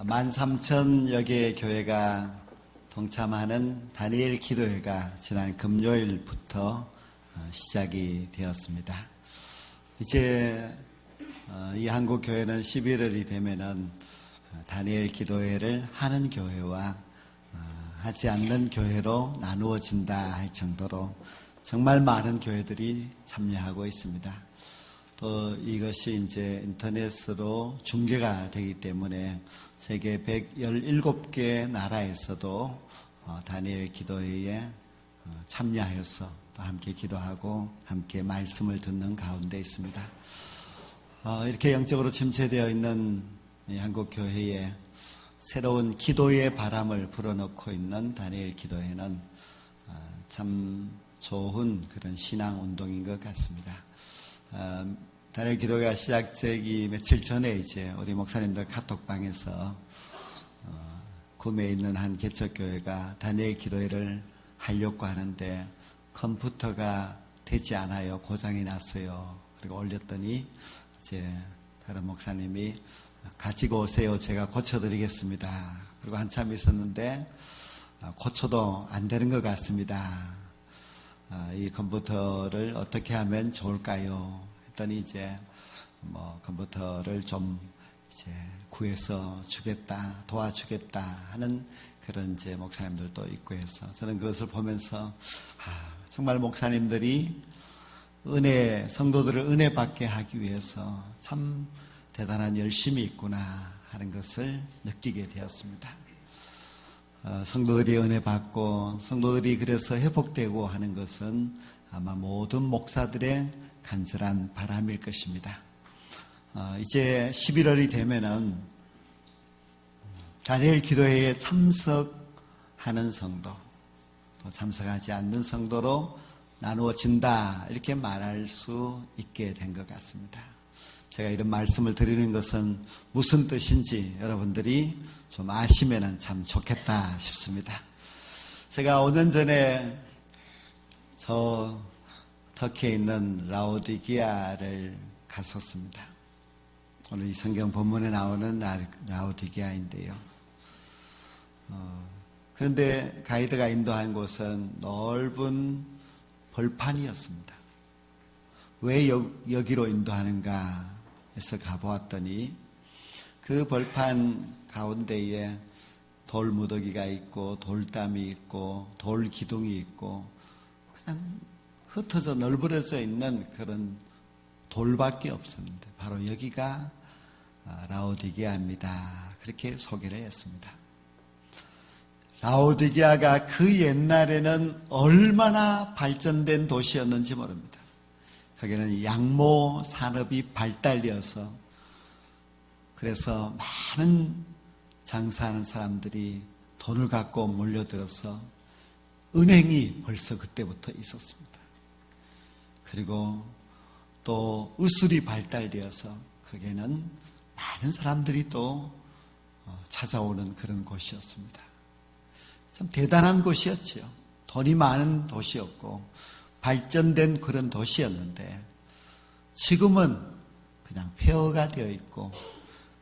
13,000여 개의 교회가 동참하는 다니엘 기도회가 지난 금요일부터 어, 시작이 되었습니다. 이제 어, 이 한국 교회는 11월이 되면은 어, 다니엘 기도회를 하는 교회와 어, 하지 않는 교회로 나누어진다 할 정도로 정말 많은 교회들이 참여하고 있습니다. 또 이것이 이제 인터넷으로 중계가 되기 때문에 세계 117개 나라에서도 어, 다니엘 기도회에 어, 참여하여서 또 함께 기도하고 함께 말씀을 듣는 가운데 있습니다. 어, 이렇게 영적으로 침체되어 있는 이 한국 교회에 새로운 기도의 바람을 불어넣고 있는 다니엘 기도회는 어, 참 좋은 그런 신앙 운동인 것 같습니다. 어, 다니엘 기도회가 시작되기 며칠 전에 이제 우리 목사님들 카톡방에서 어, 구매에 있는 한 개척교회가 다니엘 기도회를 하려고 하는데 컴퓨터가 되지 않아요. 고장이 났어요. 그리고 올렸더니 이제 다른 목사님이 가지고 오세요. 제가 고쳐드리겠습니다. 그리고 한참 있었는데 아, 고쳐도 안 되는 것 같습니다. 아, 이 컴퓨터를 어떻게 하면 좋을까요? 했더니 이제 뭐 컴퓨터를 좀 이제 구해서 주겠다, 도와주겠다 하는 그런 이제 목사님들도 있고 해서 저는 그것을 보면서 아, 정말 목사님들이 은혜, 성도들을 은혜 받게 하기 위해서 참 대단한 열심이 있구나 하는 것을 느끼게 되었습니다. 어, 성도들이 은혜 받고 성도들이 그래서 회복되고 하는 것은 아마 모든 목사들의 간절한 바람일 것입니다. 어, 이제 11월이 되면은 다니엘 기도회에 참석하는 성도, 또 참석하지 않는 성도로 나누어진다 이렇게 말할 수 있게 된 것 같습니다. 제가 이런 말씀을 드리는 것은 무슨 뜻인지 여러분들이 좀 아시면 참 좋겠다 싶습니다. 제가 5년 전에 저 터키에 있는 라오디기아를 갔었습니다. 오늘 이 성경 본문에 나오는 라- 라오디기아인데요. 어, 그런데 가이드가 인도한 곳은 넓은 벌판이었습니다. 왜 여, 여기로 인도하는가 해서 가보았더니 그 벌판 가운데에 돌 무더기가 있고 돌담이 있고 돌 기둥이 있고 그냥 흩어져 널브러져 있는 그런 돌밖에 없었는데 바로 여기가 아, 라오디게아입니다. 그렇게 소개를 했습니다. 라오디게아가 그 옛날에는 얼마나 발전된 도시였는지 모릅니다. 거기는 양모 산업이 발달되어서 그래서 많은 장사하는 사람들이 돈을 갖고 몰려들어서 은행이 벌써 그때부터 있었습니다. 그리고 또 의술이 발달되어서 거기에는 많은 사람들이 또 어, 찾아오는 그런 곳이었습니다. 참 대단한 곳이었지요. 돈이 많은 도시였고 발전된 그런 도시였는데 지금은 그냥 폐허가 되어 있고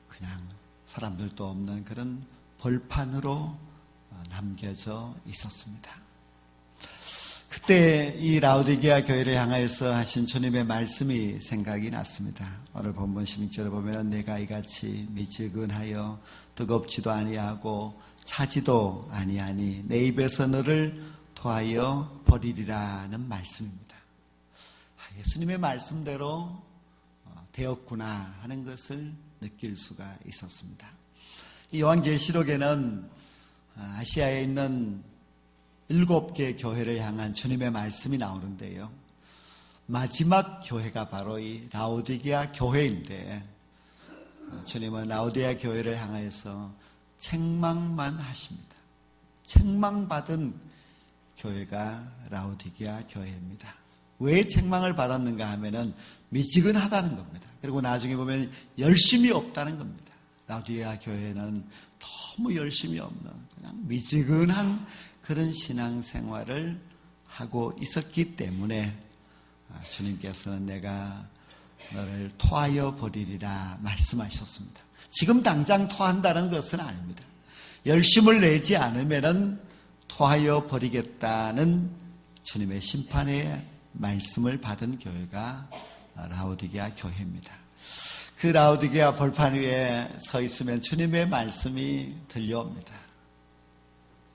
그냥 사람들도 없는 그런 벌판으로 어, 남겨져 있었습니다. 그때 이 라우디게아 교회를 향하여서 하신 주님의 말씀이 생각이 났습니다. 오늘 본문 16절에 보면 내가 이같이 미지근하여 뜨겁지도 아니하고 차지도 아니하니 내 입에서 너를 토하여 버리리라는 말씀입니다. 아, 예수님의 말씀대로 어, 되었구나 하는 것을 느낄 수가 있었습니다. 이 요한계시록에는 아, 아시아에 있는 일곱 개 교회를 향한 주님의 말씀이 나오는데요. 마지막 교회가 바로 이 라오디게아 교회인데 어, 주님은 라오디게아 교회를 향하여서 책망만 하십니다. 책망받은 교회가 라오디게아 교회입니다. 왜 책망을 받았는가 하면은 미지근하다는 겁니다. 그리고 나중에 보면 열심이 없다는 겁니다. 라오디게아 교회는 너무 열심이 없는 그냥 미지근한 그런 신앙생활을 하고 있었기 때문에 아, 주님께서는 내가 너를 토하여 버리리라 말씀하셨습니다. 지금 당장 토한다는 것은 아닙니다. 열심을 내지 않으면은 토하여 버리겠다는 주님의 심판의 말씀을 받은 교회가 라오디게아 교회입니다. 그 라오디게아 벌판 위에 서 있으면 주님의 말씀이 들려옵니다.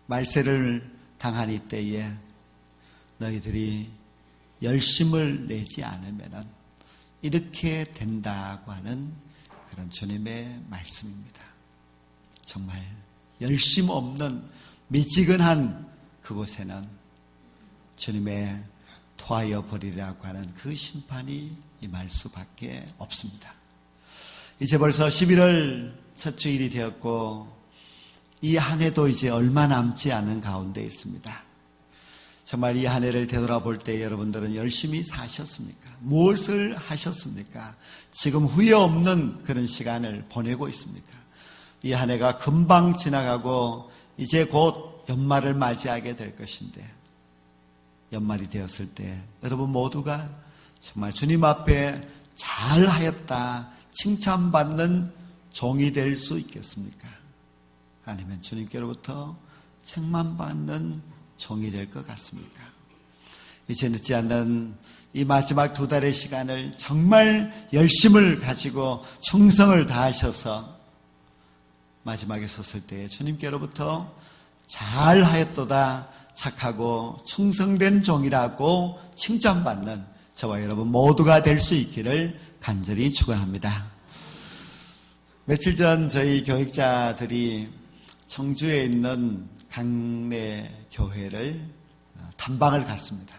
말세를 당한 이 때에 너희들이 열심을 내지 않으면 이렇게 된다고 하는 그런 주님의 말씀입니다. 정말 열심 없는 미지근한 그곳에는 주님의 토하여 버리라고 하는 그 심판이 임할 수밖에 없습니다. 이제 벌써 11월 첫 주일이 되었고 이 한 해도 이제 얼마 남지 않은 가운데 있습니다. 정말 이 한 해를 되돌아볼 때 여러분들은 열심히 사셨습니까? 무엇을 하셨습니까? 지금 후회 없는 그런 시간을 보내고 있습니까? 이 한 해가 금방 지나가고 이제 곧 연말을 맞이하게 될 것인데 연말이 되었을 때 여러분 모두가 정말 주님 앞에 잘 하였다 칭찬받는 종이 될 수 있겠습니까? 아니면 주님께로부터 책만 받는 종이 될 것 같습니까? 이제 늦지 않는 이 마지막 두 달의 시간을 정말 열심을 가지고 충성을 다하셔서 마지막에 섰을 때 주님께로부터 잘 하였도다 착하고 충성된 종이라고 칭찬받는 저와 여러분 모두가 될 수 있기를 간절히 축원합니다. 며칠 전 저희 교육자들이 청주에 있는 강내 교회를探방을 갔습니다.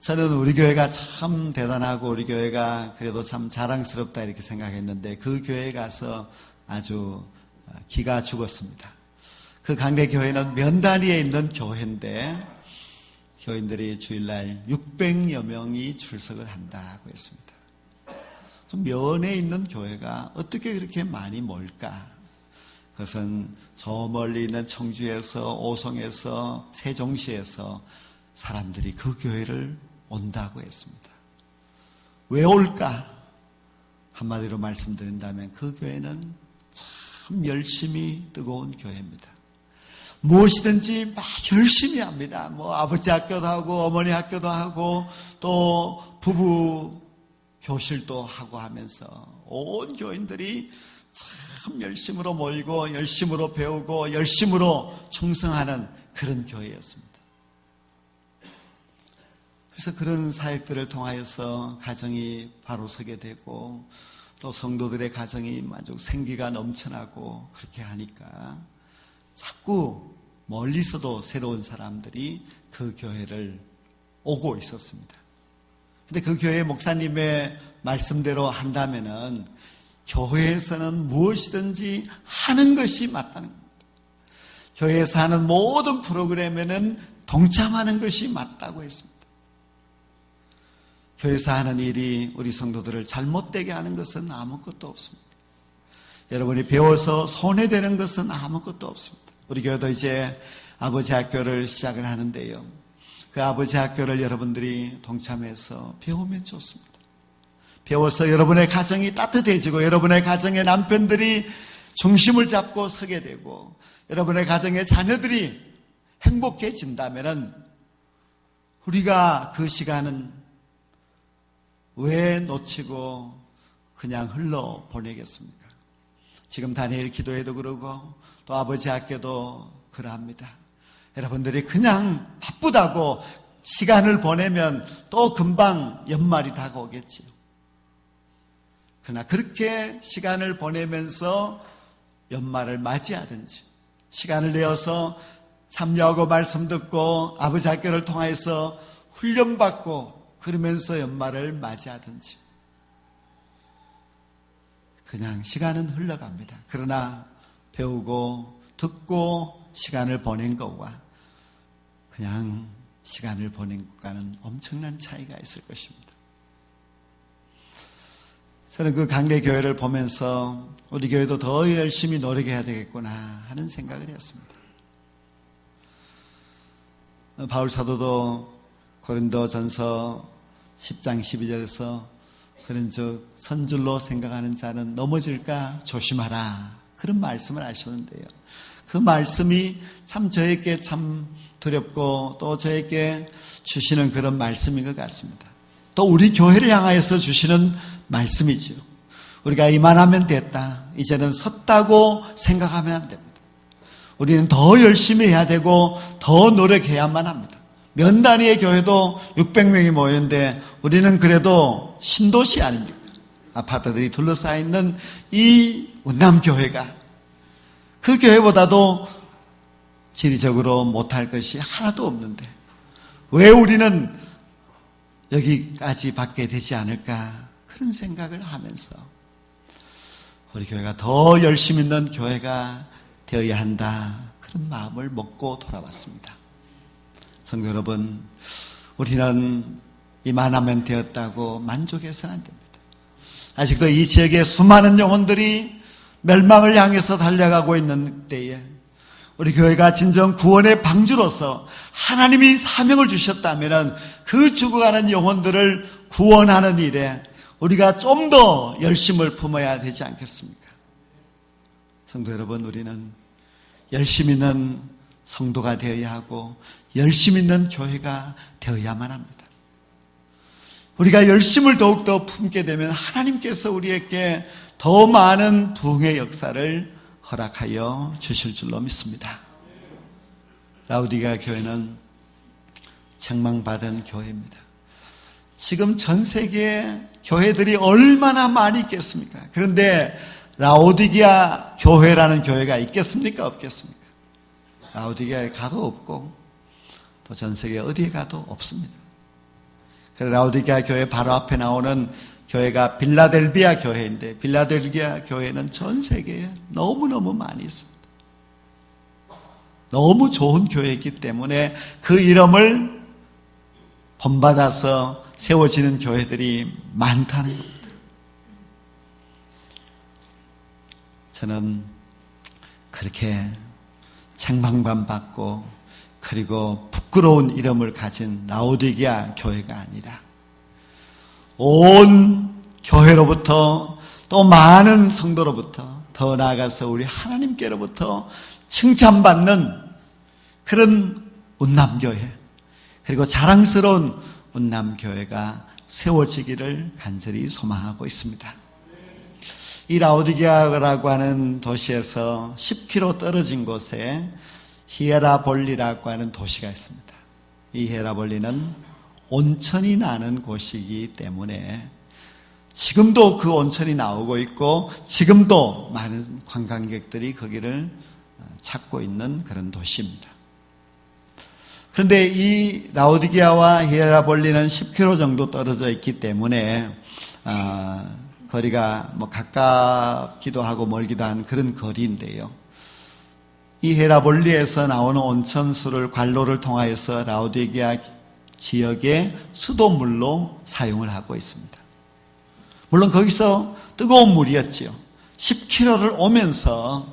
저는 우리 교회가 참 대단하고 우리 교회가 그래도 참 자랑스럽다 이렇게 생각했는데 그 교회에 가서 아주 기가 죽었습니다. 그 강대 교회는 면다리에 있는 교회인데 교인들이 주일날 600여 명이 출석을 한다고 했습니다. 면에 있는 교회가 어떻게 그렇게 많이 몰까? 그것은 저 멀리 있는 청주에서 오송에서 세종시에서 사람들이 그 교회를 온다고 했습니다. 왜 올까? 한마디로 말씀드린다면 그 교회는 참 열심히 뜨거운 교회입니다. 무엇이든지 막 열심히 합니다. 뭐 아버지 학교도 하고 어머니 학교도 하고 또 부부 교실도 하고 하면서 온 교인들이 참 열심으로 모이고 열심으로 배우고 열심으로 충성하는 그런 교회였습니다. 그래서 그런 사역들을 통하여서 가정이 바로 서게 되고 또 성도들의 가정이 아주 생기가 넘쳐나고 그렇게 하니까 자꾸 멀리서도 새로운 사람들이 그 교회를 오고 있었습니다. 근데 그 교회 목사님의 말씀대로 한다면은 교회에서는 무엇이든지 하는 것이 맞다는 겁니다. 교회에서 하는 모든 프로그램에는 동참하는 것이 맞다고 했습니다. 교회에서 하는 일이 우리 성도들을 잘못되게 하는 것은 아무것도 없습니다. 여러분이 배워서 손해되는 것은 아무것도 없습니다. 우리 교회도 이제 아버지 학교를 시작을 하는데요. 그 아버지 학교를 여러분들이 동참해서 배우면 좋습니다. 배워서 여러분의 가정이 따뜻해지고 여러분의 가정의 남편들이 중심을 잡고 서게 되고 여러분의 가정의 자녀들이 행복해진다면 우리가 그 시간은 왜 놓치고 그냥 흘러 보내겠습니까? 지금 다니엘 기도에도 그러고 또 아버지 학교도 그러합니다. 여러분들이 그냥 바쁘다고 시간을 보내면 또 금방 연말이 다가오겠지요. 그러나 그렇게 시간을 보내면서 연말을 맞이하든지 시간을 내어서 참여하고 말씀 듣고 아버지 학교를 통해서 훈련받고 그러면서 연말을 맞이하든지 그냥 시간은 흘러갑니다. 그러나 배우고 듣고 시간을 보낸 것과 그냥 시간을 보낸 것과는 엄청난 차이가 있을 것입니다. 저는 그 강대 교회를 보면서 우리 교회도 더 열심히 노력해야 되겠구나 하는 생각을 했습니다. 바울 사도도 고린도 전서 10장 12절에서 그런 저 선줄로 생각하는 자는 넘어질까 조심하라. 그런 말씀을 하셨는데요. 그 말씀이 참 저에게 참 두렵고 또 저에게 주시는 그런 말씀인 것 같습니다. 또 우리 교회를 향하여서 주시는 말씀이지요. 우리가 이만하면 됐다. 이제는 섰다고 생각하면 안 됩니다. 우리는 더 열심히 해야 되고 더 노력해야만 합니다. 면 단위의 교회도 600명이 모이는데 우리는 그래도 신도시 아닙니까? 아파트들이 둘러싸여 있는 이 운남교회가 그 교회보다도 지리적으로 못할 것이 하나도 없는데 왜 우리는 여기까지 받게 되지 않을까 그런 생각을 하면서 우리 교회가 더 열심 있는 교회가 되어야 한다 그런 마음을 먹고 돌아왔습니다. 성도 여러분, 우리는 이만하면 되었다고 만족해서는 안 됩니다. 아직도 이 지역에 수많은 영혼들이 멸망을 향해서 달려가고 있는 때에 우리 교회가 진정 구원의 방주로서 하나님이 사명을 주셨다면 그 죽어가는 영혼들을 구원하는 일에 우리가 좀 더 열심을 품어야 되지 않겠습니까? 성도 여러분, 우리는 열심 있는 성도가 되어야 하고 열심 있는 교회가 되어야만 합니다. 우리가 열심을 더욱더 품게 되면 하나님께서 우리에게 더 많은 부흥의 역사를 허락하여 주실 줄로 믿습니다. 라우디가 교회는 책망받은 교회입니다. 지금 전 세계 교회들이 얼마나 많이 있겠습니까? 그런데 라오디기아 교회라는 교회가 있겠습니까? 없겠습니까? 라오디기아에 가도 없고 또 전 세계 어디에 가도 없습니다. 그래 라오디기아 교회 바로 앞에 나오는 교회가 빌라델비아 교회인데 빌라델비아 교회는 전 세계에 너무너무 많이 있습니다. 너무 좋은 교회이기 때문에 그 이름을 본받아서 세워지는 교회들이 많다는 겁니다. 저는 그렇게 책망만 받고 그리고 부끄러운 이름을 가진 라오디기아 교회가 아니라 온 교회로부터 또 많은 성도로부터 더 나아가서 우리 하나님께로부터 칭찬받는 그런 운남교회 그리고 자랑스러운 운남교회가 세워지기를 간절히 소망하고 있습니다. 이 라오디게아라고 하는 도시에서 10km 떨어진 곳에 히에라볼리라고 하는 도시가 있습니다. 이 히에라볼리는 온천이 나는 곳이기 때문에 지금도 그 온천이 나오고 있고 지금도 많은 관광객들이 거기를 찾고 있는 그런 도시입니다. 그런데 이 라오디게아와 히에라볼리는 10km 정도 떨어져 있기 때문에 아, 거리가 뭐 가깝기도 하고 멀기도 한 그런 거리인데요. 이 헤라볼리에서 나오는 온천수를 관로를 통하여서 라우디게아 지역의 수도물로 사용을 하고 있습니다. 물론 거기서 뜨거운 물이었지요. 10km를 오면서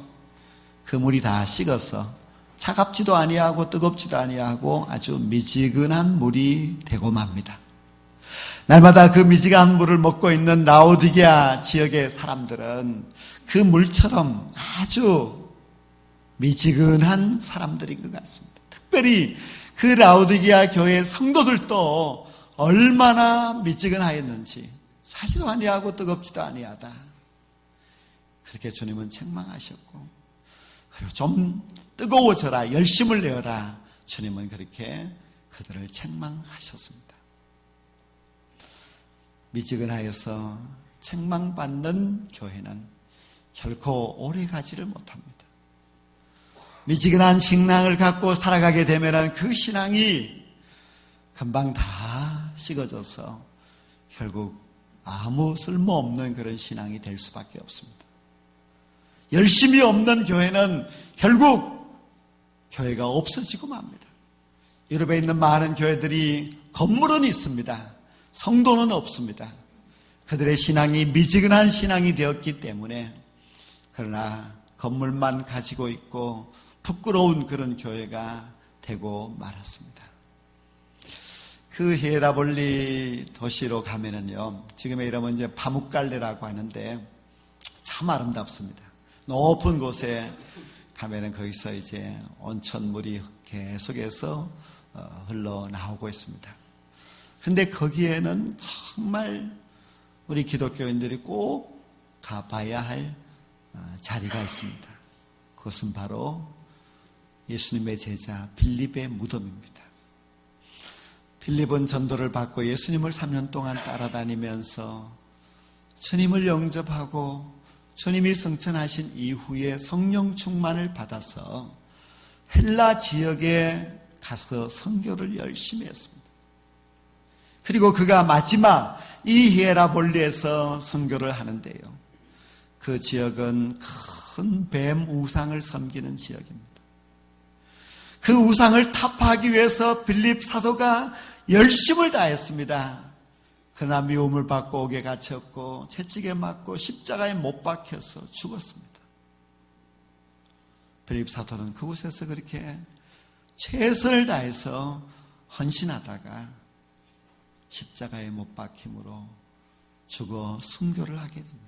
그 물이 다 식어서 차갑지도 아니하고 뜨겁지도 아니하고 아주 미지근한 물이 되고 맙니다. 날마다 그 미지근한 물을 먹고 있는 라우디게아 지역의 사람들은 그 물처럼 아주 미지근한 사람들인 것 같습니다. 특별히 그 라우디게아 교회 성도들도 얼마나 미지근하였는지 사지도 아니하고 뜨겁지도 아니하다. 그렇게 주님은 책망하셨고 좀 뜨거워져라 열심을 내어라 주님은 그렇게 그들을 책망하셨습니다. 미지근하여서 책망받는 교회는 결코 오래 가지를 못합니다. 미지근한 신앙을 갖고 살아가게 되면 그 신앙이 금방 다 식어져서 결국 아무 쓸모없는 그런 신앙이 될 수밖에 없습니다. 열심히 없는 교회는 결국 교회가 없어지고 맙니다. 유럽에 있는 많은 교회들이 건물은 있습니다. 성도는 없습니다. 그들의 신앙이 미지근한 신앙이 되었기 때문에 그러나 건물만 가지고 있고 부끄러운 그런 교회가 되고 말았습니다. 그 히에라볼리 도시로 가면은요, 지금의 이름은 이제 파묵갈레라고 하는데 참 아름답습니다. 높은 곳에 가면은 거기서 이제 온천물이 계속해서 어, 흘러나오고 있습니다. 근데 거기에는 정말 우리 기독교인들이 꼭 가봐야 할 어, 자리가 있습니다. 그것은 바로 예수님의 제자 빌립의 무덤입니다. 빌립은 전도를 받고 예수님을 3년 동안 따라다니면서 주님을 영접하고 주님이 성천하신 이후에 성령 충만을 받아서 헬라 지역에 가서 선교를 열심히 했습니다. 그리고 그가 마지막 이 히에라볼리에서 선교를 하는데요. 그 지역은 큰 뱀 우상을 섬기는 지역입니다. 그 우상을 타파하기 위해서 빌립 사도가 열심을 다했습니다. 그러나 미움을 받고 옥에 갇혔고 채찍에 맞고 십자가에 못 박혀서 죽었습니다. 빌립 사도는 그곳에서 그렇게 최선을 다해서 헌신하다가 십자가에 못 박힘으로 죽어 순교를 하게 됩니다.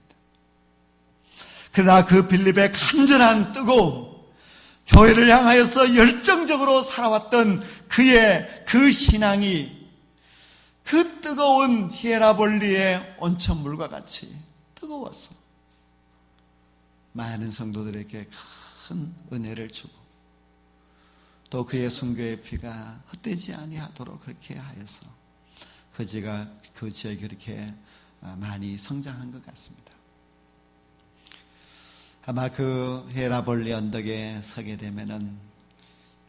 그러나 그 빌립의 간절한 뜨거움, 교회를 향하여서 열정적으로 살아왔던 그의 그 신앙이 그 뜨거운 히에라볼리의 온천물과 같이 뜨거워서 많은 성도들에게 큰 은혜를 주고 또 그의 순교의 피가 헛되지 아니하도록 그렇게 하여서 그 지가 그 지역이 그렇게 많이 성장한 것 같습니다. 아마 그 헤라볼리 언덕에 서게 되면은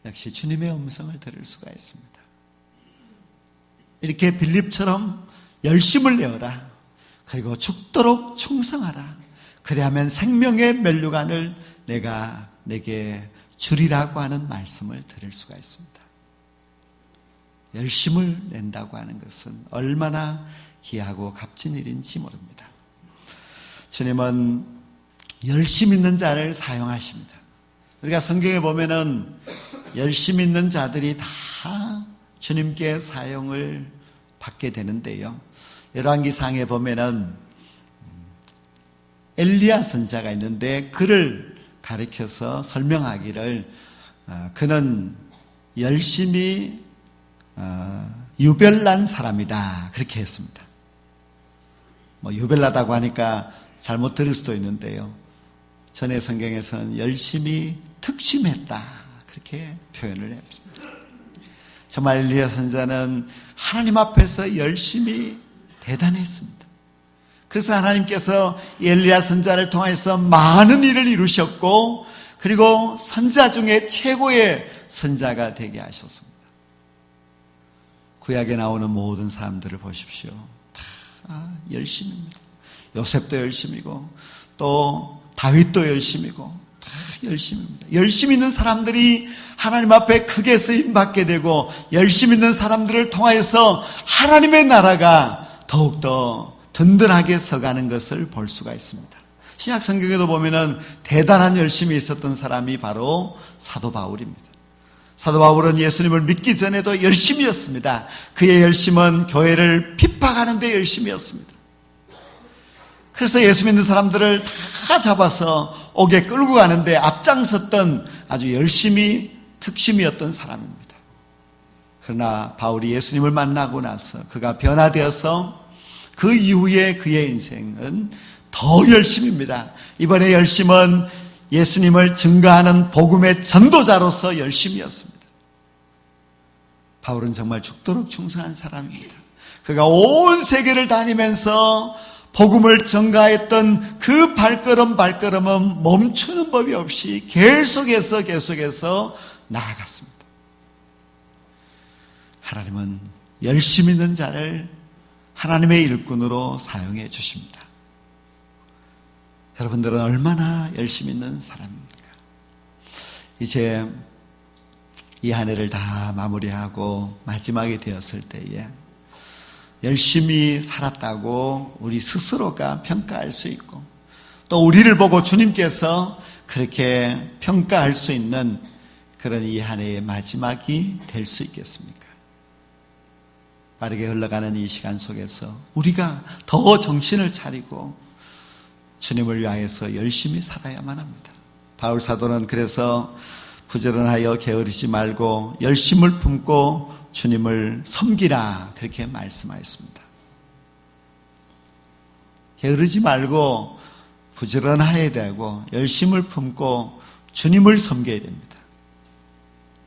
역시 주님의 음성을 들을 수가 있습니다. 이렇게 빌립처럼 열심을 내어라. 그리고 죽도록 충성하라. 그래야면 생명의 멸류관을 내가 내게 주리라고 하는 말씀을 들을 수가 있습니다. 열심을 낸다고 하는 것은 얼마나 귀하고 값진 일인지 모릅니다. 주님은 열심 있는 자를 사용하십니다. 우리가 성경에 보면은 열심 있는 자들이 다 주님께 사용을 받게 되는데요. 열왕기상에 보면은 엘리야 선자가 있는데 그를 가리켜서 설명하기를 어, 그는 열심히 어, 유별난 사람이다 그렇게 했습니다. 뭐 유별나다고 하니까 잘못 들을 수도 있는데요. 전의 성경에서는 열심히 특심했다 그렇게 표현을 했습니다. 정말 엘리야 선자는 하나님 앞에서 열심히 대단했습니다. 그래서 하나님께서 엘리야 선자를 통해서 많은 일을 이루셨고 그리고 선자 중에 최고의 선자가 되게 하셨습니다. 구약에 나오는 모든 사람들을 보십시오. 다 열심입니다. 요셉도 열심이고 또 다윗도 열심이고 다 열심입니다. 열심 있는 사람들이 하나님 앞에 크게 쓰임 받게 되고 열심 있는 사람들을 통하여서 하나님의 나라가 더욱더 든든하게 서가는 것을 볼 수가 있습니다. 신약 성경에도 보면은 대단한 열심이 있었던 사람이 바로 사도 바울입니다. 사도 바울은 예수님을 믿기 전에도 열심이었습니다. 그의 열심은 교회를 핍박하는 데 열심이었습니다. 그래서 예수 믿는 사람들을 다 잡아서 옥에 끌고 가는데 앞장섰던 아주 열심히 특심이었던 사람입니다. 그러나 바울이 예수님을 만나고 나서 그가 변화되어서 그 이후에 그의 인생은 더 열심입니다. 이번에 열심은 예수님을 증거하는 복음의 전도자로서 열심이었습니다. 바울은 정말 죽도록 충성한 사람입니다. 그가 온 세계를 다니면서 복음을 전가했던 그 발걸음 발걸음은 멈추는 법이 없이 계속해서 계속해서 나아갔습니다. 하나님은 열심 있는 자를 하나님의 일꾼으로 사용해 주십니다. 여러분들은 얼마나 열심 있는 사람입니까? 이제 이 한 해를 다 마무리하고 마지막이 되었을 때에 열심히 살았다고 우리 스스로가 평가할 수 있고 또 우리를 보고 주님께서 그렇게 평가할 수 있는 그런 이 한 해의 마지막이 될 수 있겠습니까? 빠르게 흘러가는 이 시간 속에서 우리가 더 정신을 차리고 주님을 위하여서 열심히 살아야만 합니다. 바울 사도는 그래서 부지런하여 게으르지 말고 열심을 품고 주님을 섬기라 그렇게 말씀하였습니다. 게으르지 말고 부지런해야 되고 열심을 품고 주님을 섬겨야 됩니다.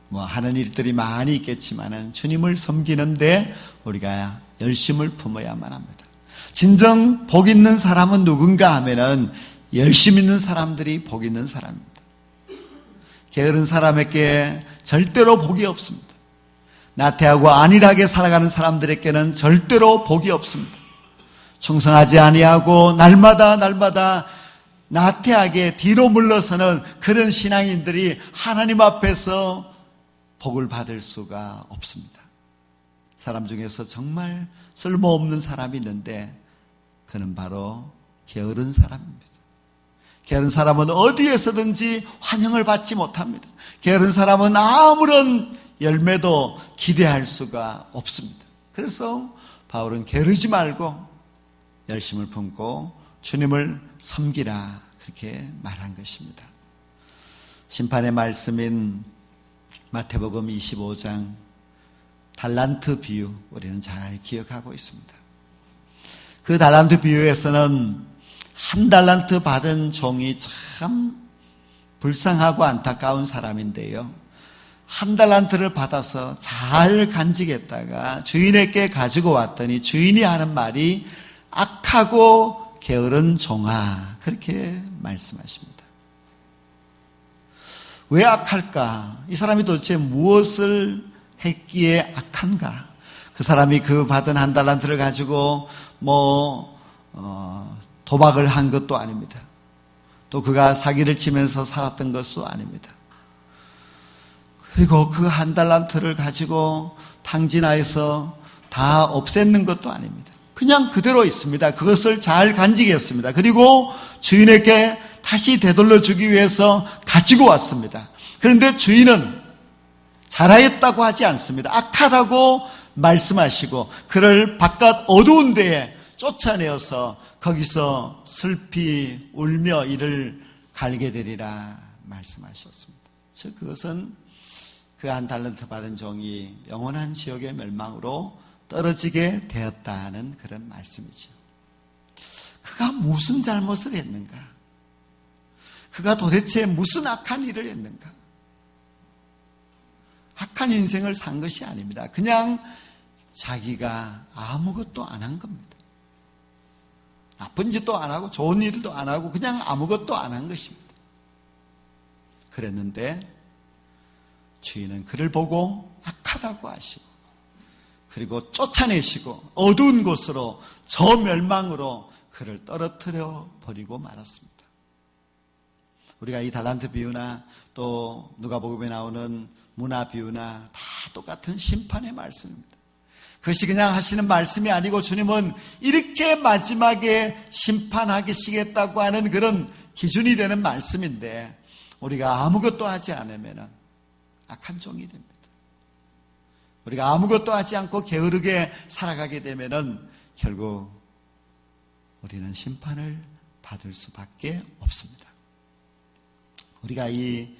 뭐 하는 일들이 많이 있겠지만은 주님을 섬기는데 우리가 열심을 품어야만 합니다. 진정 복 있는 사람은 누군가 하면은 열심 있는 사람들이 복 있는 사람입니다. 게으른 사람에게 절대로 복이 없습니다. 나태하고 안일하게 살아가는 사람들에게는 절대로 복이 없습니다. 충성하지 아니하고 날마다 날마다 나태하게 뒤로 물러서는 그런 신앙인들이 하나님 앞에서 복을 받을 수가 없습니다. 사람 중에서 정말 쓸모없는 사람이 있는데 그는 바로 게으른 사람입니다. 게으른 사람은 어디에서든지 환영을 받지 못합니다. 게으른 사람은 아무런 열매도 기대할 수가 없습니다. 그래서 바울은 게으르지 말고 열심을 품고 주님을 섬기라 그렇게 말한 것입니다. 심판의 말씀인 마태복음 25장 달란트 비유 우리는 잘 기억하고 있습니다. 그 달란트 비유에서는 한 달란트 받은 종이 참 불쌍하고 안타까운 사람인데요. 한 달란트를 받아서 잘 간직했다가 주인에게 가지고 왔더니 주인이 하는 말이 악하고 게으른 종아 그렇게 말씀하십니다. 왜 악할까? 이 사람이 도대체 무엇을 했기에 악한가? 그 사람이 그 받은 한 달란트를 가지고 뭐 어, 도박을 한 것도 아닙니다. 또 그가 사기를 치면서 살았던 것도 아닙니다. 그리고 그 한 달란트를 가지고 탕진하여서 다 없앴는 것도 아닙니다. 그냥 그대로 있습니다. 그것을 잘 간직했습니다. 그리고 주인에게 다시 되돌려 주기 위해서 가지고 왔습니다. 그런데 주인은 잘하였다고 하지 않습니다. 악하다고 말씀하시고 그를 바깥 어두운 데에 쫓아내어서 거기서 슬피 울며 이를 갈게 되리라 말씀하셨습니다. 즉 그것은 그 한 달란트 받은 종이 영원한 지옥의 멸망으로 떨어지게 되었다는 그런 말씀이죠. 그가 무슨 잘못을 했는가? 그가 도대체 무슨 악한 일을 했는가? 악한 인생을 산 것이 아닙니다. 그냥 자기가 아무것도 안 한 겁니다. 나쁜 짓도 안 하고 좋은 일도 안 하고 그냥 아무것도 안 한 것입니다. 그랬는데 주인은 그를 보고 악하다고 하시고 그리고 쫓아내시고 어두운 곳으로 저 멸망으로 그를 떨어뜨려 버리고 말았습니다. 우리가 이 달란트 비유나 또 누가복음에 나오는 문화 비유나 다 똑같은 심판의 말씀입니다. 그것이 그냥 하시는 말씀이 아니고 주님은 이렇게 마지막에 심판하시겠다고 하는 그런 기준이 되는 말씀인데 우리가 아무것도 하지 않으면 악한 종이 됩니다. 우리가 아무것도 하지 않고 게으르게 살아가게 되면 결국 우리는 심판을 받을 수밖에 없습니다. 우리가 이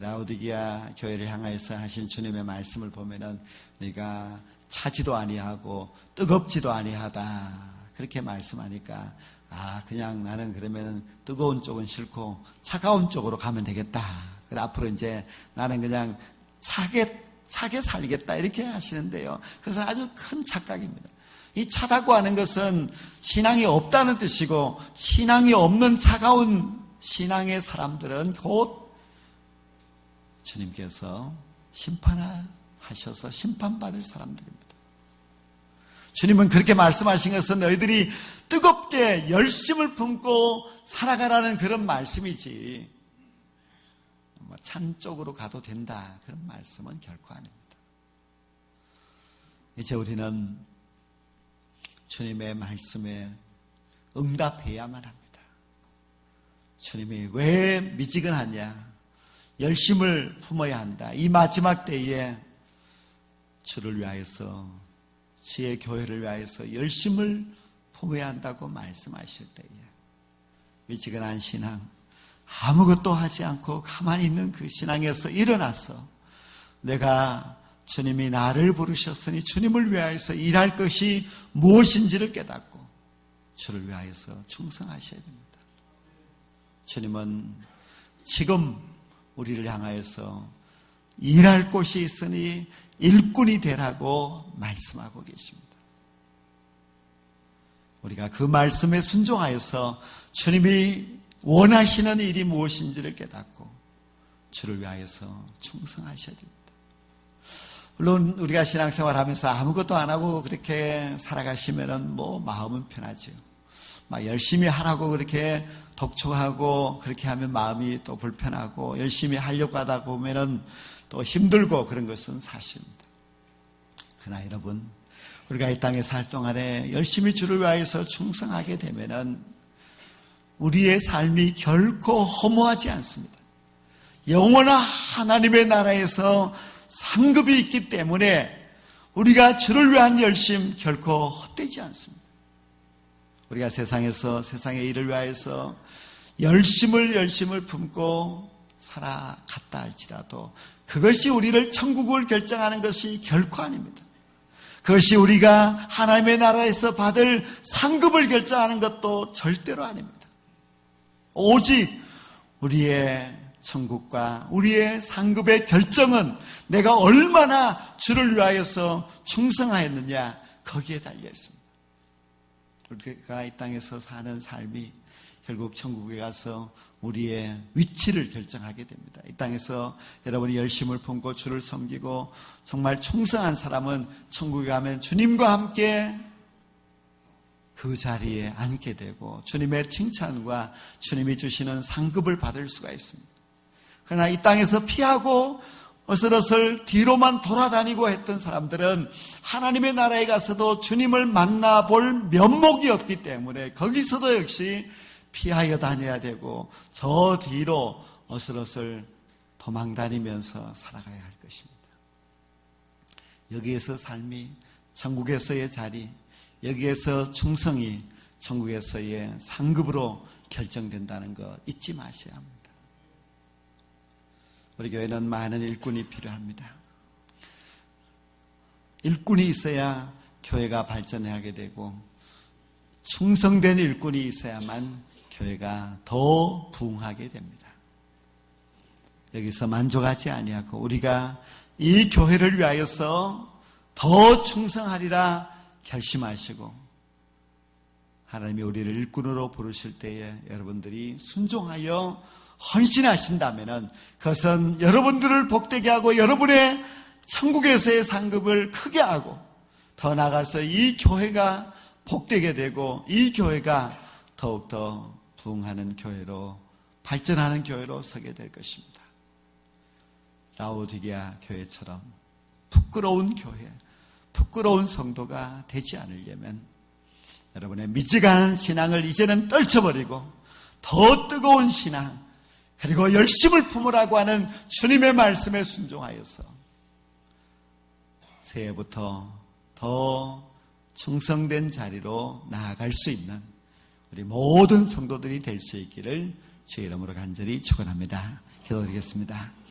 라우디기아 교회를 향하여서 하신 주님의 말씀을 보면은 네가 차지도 아니하고 뜨겁지도 아니하다 그렇게 말씀하니까 아 그냥 나는 그러면 뜨거운 쪽은 싫고 차가운 쪽으로 가면 되겠다. 그래 앞으로 이제 나는 그냥 차게 차게 살겠다 이렇게 하시는데요. 그것은 아주 큰 착각입니다. 이 차다고 하는 것은 신앙이 없다는 뜻이고 신앙이 없는 차가운 신앙의 사람들은 곧 주님께서 심판하셔서 심판받을 사람들입니다. 주님은 그렇게 말씀하신 것은 너희들이 뜨겁게 열심을 품고 살아가라는 그런 말씀이지. 뭐찬 쪽으로 가도 된다. 그런 말씀은 결코 아닙니다. 이제 우리는 주님의 말씀에 응답해야만 합니다. 주님이 왜 미지근하냐? 열심을 품어야 한다. 이 마지막 때에 주를 위하여서 주의 교회를 위하여서 열심을 품어야 한다고 말씀하실 때에 미지근한 신앙, 아무것도 하지 않고 가만히 있는 그 신앙에서 일어나서 내가 주님이 나를 부르셨으니 주님을 위하여서 일할 것이 무엇인지를 깨닫고 주를 위하여서 충성하셔야 됩니다. 주님은 지금 우리를 향하여서 일할 곳이 있으니 일꾼이 되라고 말씀하고 계십니다. 우리가 그 말씀에 순종하여서 주님이 원하시는 일이 무엇인지를 깨닫고 주를 위하여서 충성하셔야 됩니다. 물론 우리가 신앙생활 하면서 아무것도 안 하고 그렇게 살아가시면은 뭐 마음은 편하지요. 막 열심히 하라고 그렇게 독촉하고 그렇게 하면 마음이 또 불편하고 열심히 하려고 하다 보면은 또 힘들고 그런 것은 사실입니다. 그러나 여러분, 우리가 이 땅에 살 동안에 열심히 주를 위하여서 충성하게 되면은 우리의 삶이 결코 허무하지 않습니다. 영원한 하나님의 나라에서 상급이 있기 때문에 우리가 주를 위한 열심 결코 헛되지 않습니다. 우리가 세상에서 세상의 일을 위하여서 열심을 열심을 품고 살아갔다 할지라도 그것이 우리를 천국을 결정하는 것이 결코 아닙니다. 그것이 우리가 하나님의 나라에서 받을 상급을 결정하는 것도 절대로 아닙니다. 오직 우리의 천국과 우리의 상급의 결정은 내가 얼마나 주를 위하여서 충성하였느냐 거기에 달려 있습니다. 우리가 이 땅에서 사는 삶이 결국 천국에 가서 우리의 위치를 결정하게 됩니다. 이 땅에서 여러분이 열심을 품고 주를 섬기고 정말 충성한 사람은 천국에 가면 주님과 함께 그 자리에 앉게 되고 주님의 칭찬과 주님이 주시는 상급을 받을 수가 있습니다. 그러나 이 땅에서 피하고 어슬어슬 뒤로만 돌아다니고 했던 사람들은 하나님의 나라에 가서도 주님을 만나볼 면목이 없기 때문에 거기서도 역시 피하여 다녀야 되고 저 뒤로 어슬어슬 도망 다니면서 살아가야 할 것입니다. 여기에서 삶이 천국에서의 자리, 여기에서 충성이 천국에서의 상급으로 결정된다는 것 잊지 마셔야 합니다. 우리 교회는 많은 일꾼이 필요합니다. 일꾼이 있어야 교회가 발전하게 되고 충성된 일꾼이 있어야만 교회가 더 부흥하게 됩니다. 여기서 만족하지 아니하고 우리가 이 교회를 위하여서 더 충성하리라 결심하시고 하나님이 우리를 일꾼으로 부르실 때에 여러분들이 순종하여 헌신하신다면 그것은 여러분들을 복되게 하고 여러분의 천국에서의 상급을 크게 하고 더 나아가서 이 교회가 복되게 되고 이 교회가 더욱더 부흥하는 교회로 발전하는 교회로 서게 될 것입니다. 라오디게아 교회처럼 부끄러운 교회, 부끄러운 성도가 되지 않으려면 여러분의 미지근한 신앙을 이제는 떨쳐버리고 더 뜨거운 신앙, 그리고 열심을 품으라고 하는 주님의 말씀에 순종하여서 새해부터 더 충성된 자리로 나아갈 수 있는 우리 모든 성도들이 될 수 있기를 주의 이름으로 간절히 축원합니다. 기도드리겠습니다.